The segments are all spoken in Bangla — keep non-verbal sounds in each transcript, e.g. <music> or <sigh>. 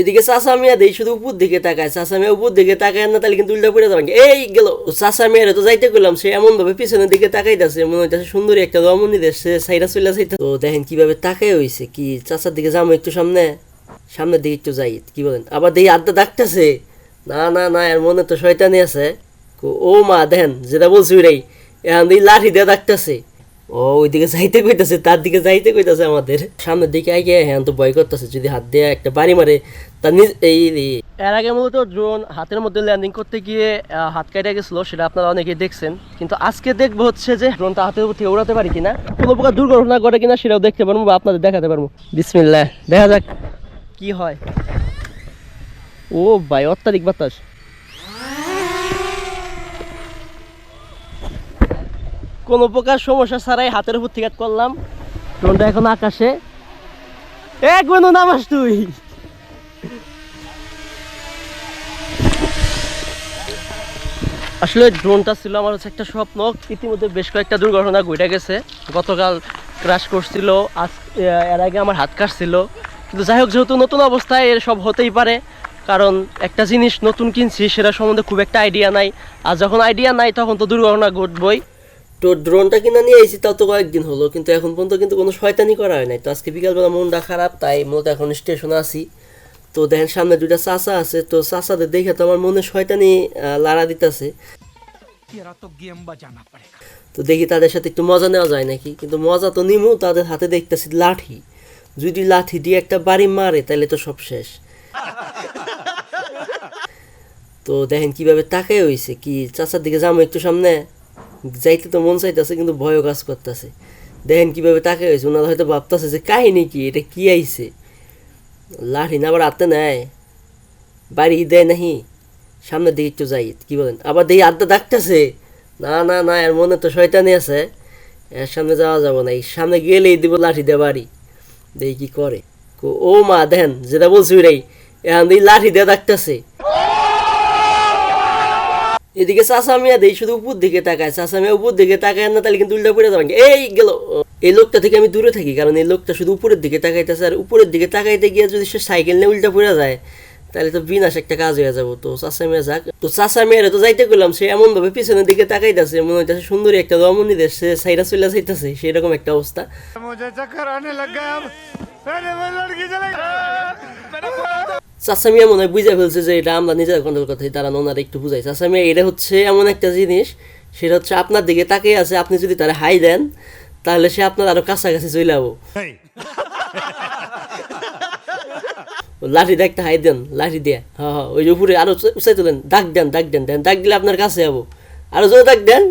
এদিকে চাষা মিয়া দেই, শুধু উপর দিকে তাকায়। চাষা মিয়া উপর দিকে তাকায় না, তাহলে কিন্তু উল্টা পড়ে যাবেন এই গেল চাষা মিয়ারে তো যাইতে করলাম সে এমন ভাবে পিছনের দিকে তাকাইতেছে, মনে হইতেছে সুন্দরী একটা রমণী দেশ সাইরা চলে যাইতে তো দেখেন কীভাবে তাকাই হইছে, কি চাষার দিকে যাব একটু সামনে? সামনের দিকে একটু যাই, কি বলেন? আবার দেখি আড্ডা ডাকতেছে। না না না, এর মনে তো শয়তানি আছে। ও মা, দেখেন, যেটা বলছি ওইটাই। এখন দিয়ে লাঠি দিয়ে ডাকতেছে। ও, ওইদিকে যাইতে কইতাছে, তার দিকে যাইতে কইতাছে আমাদের। সামনের দিকে আগে হ্যাঁ তো ভয় করতেছে, যদি হাত দিয়ে একটা বাড়ি মারে, তার নিজ এই এর আগে মূলত ড্রোন হাতের মধ্যে ল্যান্ডিং করতে গিয়ে হাত কাটা গেছিল, সেটা আপনারা অনেকেই দেখছেন। কিন্তু আজকে দেখব হচ্ছে যে ড্রোনটা হাতের উপর থেকে উড়াতে পারি কিনা, কোনো প্রকার দুর্ঘটনা ঘটে কিনা সেটাও দেখতে পারব বা আপনাদের দেখাতে পারব। বিসমিল্লাহ, দেখা যাক কি হয়। ও ভাই, অত্যাধিক বাতাস। কোনো প্রকার সমস্যা ছাড়াই হাতের উপর থেকে করলাম। ড্রোনটা এখন আকাশে। এক বেনু নামাস তুই। আসলে ড্রোনটা ছিল আমার হচ্ছে একটা স্বপ্ন। ইতিমধ্যে বেশ কয়েকটা দুর্ঘটনা ঘটে গেছে। গতকাল ক্রাশ করছিল। আজ এর আগে আমার হাত কাটছিল। কিন্তু যাই হোক, যেহেতু নতুন অবস্থায় এর সব হতেই পারে, কারণ একটা জিনিস নতুন কিনছি, সেটা সম্বন্ধে খুব একটা আইডিয়া নাই। আর যখন আইডিয়া নাই, তখন তো দুর্ঘটনা ঘটবই। তো ড্রোনটা কিনে নিয়ে এসেছি তাও তো কয়েকদিন হলো, কিন্তু এখন পর্যন্ত কিন্তু কোনো শয়তানি করা হয় নাই। তো আজকে বিকালবেলা মনটা খারাপ, তাই মূলত এখন স্টেশনে আসি তো দেখেন সামনে দুইটা চাষা আছে, তো চাষাদের দেখে তো আমার মনে শয়তানি লাড়া দিতেছে। তো দেখি তাদের সাথে একটু মজা নেওয়া যায় নাকি? কিন্তু মজা তো নিমু, তাদের হাতে দেখতেছি লাঠি। যদি লাঠি দিয়ে একটা বাড়ি মারে তাহলে তো সব শেষ। তো দেখেন কীভাবে তাকাই হয়েছে কি চাচার দিকে যাব একটু সামনে? যাইতে তো মন চাইতেছে, কিন্তু ভয়ও কাজ করতেছে। দেখেন কীভাবে তাকাই হয়েছে, ওনারা হয়তো ভাবতেছে যে, কাহিনী কি? এটা কি আইছে? লাঠি না আবার হাতে নেয়। বাড়ি দেয় নাহি। সামনের দিকে একটু যাই, কি বলেন? আবার দেখি আড্ডা ডাকতেছে। না না না, এর মনে তো শয়তানি আছে। এর সামনে যাওয়া যাবে না। এই সামনে গেলেই দিব লাঠি দিয়ে বাড়ি। দেখি কি করে। ও মা, দেখেন, যেটা বলছি ওইটাই। এখন দেখি লাঠি দিয়ে ডাকতেছে। এদিকে চাষা মিয়া দেই শুধু উপর দিকে তাকায়। চাষা মিয়া উপর দিকে তাকায় না তাহলে কিন্তু উল্টা পড়ে যাবেন এই গেল। এই লোকটা থেকে আমি দূরে থাকি কারণ এই লোকটা শুধু উপরের দিকে তাকাইতেছে আর উপরের দিকে তাকাইতে গিয়ে যদি সে সাইকেল নিয়ে উল্টা পড়ে যায় তাহলে তো বিনাশ একটা কাজ হয়ে যাব। তো চাষা মিয়া যাক। তো চাষা মেয়েরা তো যাইতে করলাম সে এমন ভাবে পিছনের দিকে তাকাইতেছে মনে হইতেছে সুন্দরী একটা রমণী দেশ সে সাইরা চলে যাইতেছে সেরকম একটা অবস্থা। চাষামিয়া মনে হয় বুঝে ফেলছে যে এটা আমরা নিজের কন্ট্রোল করতে তারা ওনারা একটু বুঝাই চাষামিয়া এটা হচ্ছে এমন একটা জিনিস সেটা হচ্ছে আপনার দিকে তাকিয়ে আছে আপনি যদি তারা হাই দেন তাহলে সে আপনার আরও কাছাকাছি চলে যাব। লাঠি দেখতে হাই দেন লাঠি দিয়ে। হ্যাঁ হ্যাঁ ওই যে উপরে আরও উচাই তোলেন ডাক দেন ডাক দেন দেন। ডাক দিলে আপনার কাছে যাব। আরও জোরে ডাক দেন।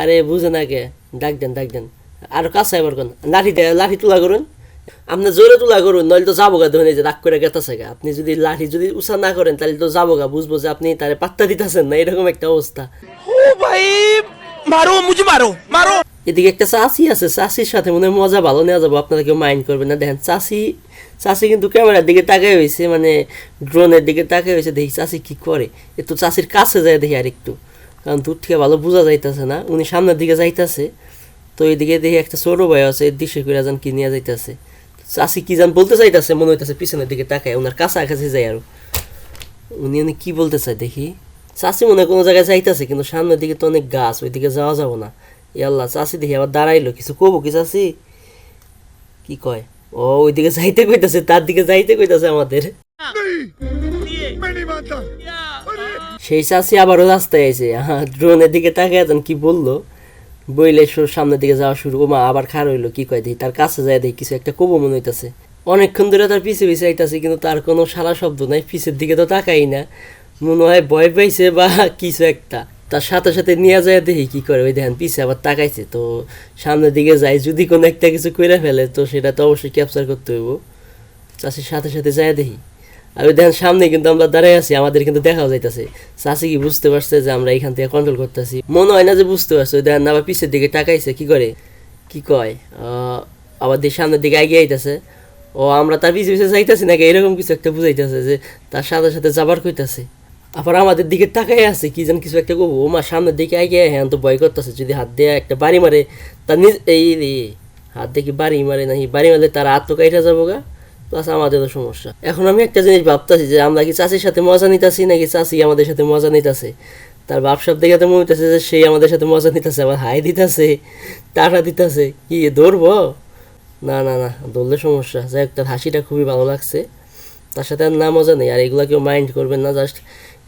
আরে বুঝে না কে ডাক দেন ডাক দেন। আরও কাছে আবার কোন লাঠি দেয় লাঠি তোলা করুন। আপনি জোরে তুলা করুন নইলে তো যাব গা ধরে যে রাগ করে গেতাছে গা। আপনি যদি লাঠি যদি উষা না করেন তাহলে তো যাব গা বুঝব যে আপনি তারে পাত্তা দিতেছেন না এরকম একটা অবস্থা। ও ভাই মারো মুঝে মারো মারো। এদিকে একটা চাষি আছে চাষির সাথে মনে হয় মজা ভালো নেওয়া যাব আপনারা কেউ মাইন্ড করবেন না। দেখেন চাষি চাষি কিন্তু ক্যামেরার দিকে তাকাই হয়েছে মানে ড্রোনের দিকে তাকাই হয়েছে দেখি চাষি কি করে। একটু চাষির কাছে যায় দেখি আর একটু কারণ দূর থেকে ভালো বোঝা যাইতেছে না উনি সামনের দিকে যাইতেছে। তো এদিকে দেখি একটা ছোটো ভাই আছে এর দিশে করে যান কি নিয়ে যাইতেছে। চাষি কি যান বলতে চাইতেছে, মনে হইতেছে পিছনের দিকে তাকায় ওনার কাছাকাছি যায় আর। উনি উনি কী বলতে চায় দেখি? চাষি মনে কোনো জায়গায় যাইতেছে, কিন্তু সামনের দিকে তো অনেক গাছ, ওইদিকে যাওয়া যাব না। ইয়াল্লা চাষি দেখি আবার দাঁড়াইলো, কিছু কবো কি চাষি কি কয়? ও, ওইদিকে যাইতে কইতাছে, তার দিকে যাইতে কইতাছে আমাদের। সেই চাষি আবারও রাস্তায় আছে ড্রোনের দিকে তাকায় কি বলল। বইলে সামনের দিকে যাওয়া শুরু ও মা আবার খার হইল, কি কয় দেখি? তার কাছে যায় দেখি, কিছু একটা কবো মনে হইতাছে। অনেকক্ষণ ধরে তার পিছে পিছে আইতাছে, কিন্তু তার কোনো সারা শব্দ নাই, পিছের দিকে তো তাকাই না। মনে হয় ভয় পাইছে বা <laughs> কিছু একটা। তার সাথে সাথে নিয়ে যায় দেখি, কি করে? ওই দেখেন, পিছে আবার তাকাইছে, তো সামনের দিকে যায় যদি কোনো একটা কিছু করে ফেলে, তো সেটা তো অবশ্যই ক্যাপচার করতে হইব। চাষির সাথে সাথে যায় দেখি। ওই দেখেন সামনে কিন্তু আমরা দাঁড়াই আছি, আমাদের কিন্তু দেখাও যাইতেছে। চাষি কি বুঝতে পারছে যে আমরা এখান থেকে কন্ট্রোল করতেছি? মনে হয় না যে বুঝতে পারছে, ওই দেখেন আবার পিছের দিকে টাকাইছে কি করে? কি কয়? আবার সামনের দিকে এগিয়ে আইতাছে। ও, আমরা তার পিছে পিছে যাইতেছি নাকি? এরকম কিছু একটা বুঝাইতেছে যে তার সাথে সাথে যাবার কইতাছে। আবার আমাদের দিকে তাকাই আছে, কি যেন কিছু একটা করব ও মা, সামনের দিকে এগিয়ে হ্যাঁ তো ভয় করতেছে, যদি হাত দিয়ে একটা বাড়ি মারে, তার নিজ এই হাত দেখি বাড়ি মারে নাকি বাড়ি মারলে তার হাত তো কাইটা যাব গা প্লাস আমাদেরও সমস্যা। এখন আমি একটা জিনিস ভাবতেছি যে, আমরা কি চাষির সাথে মজা নিতেছি নাকি চাষি আমাদের সাথে মজা নিতেছে? তার বাপসাপ দেখে তো মনে হইতেছে যে সেই আমাদের সাথে মজা নিতেছে, আবার হাই দিতেছে টাকা দিতেছে, কি ধরবো না না না ধরলে সমস্যা। যাই তার হাসিটা খুবই ভালো লাগছে। তার সাথে আর না মজা নেই, আর এগুলো কেউ মাইন্ড করবেন না জাস্ট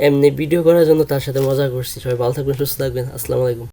এমনি ভিডিও করার জন্য তার সাথে মজা করছি। সবাই ভালো থাকবেন, সুস্থ থাকবেন। আসসালামু আলাইকুম।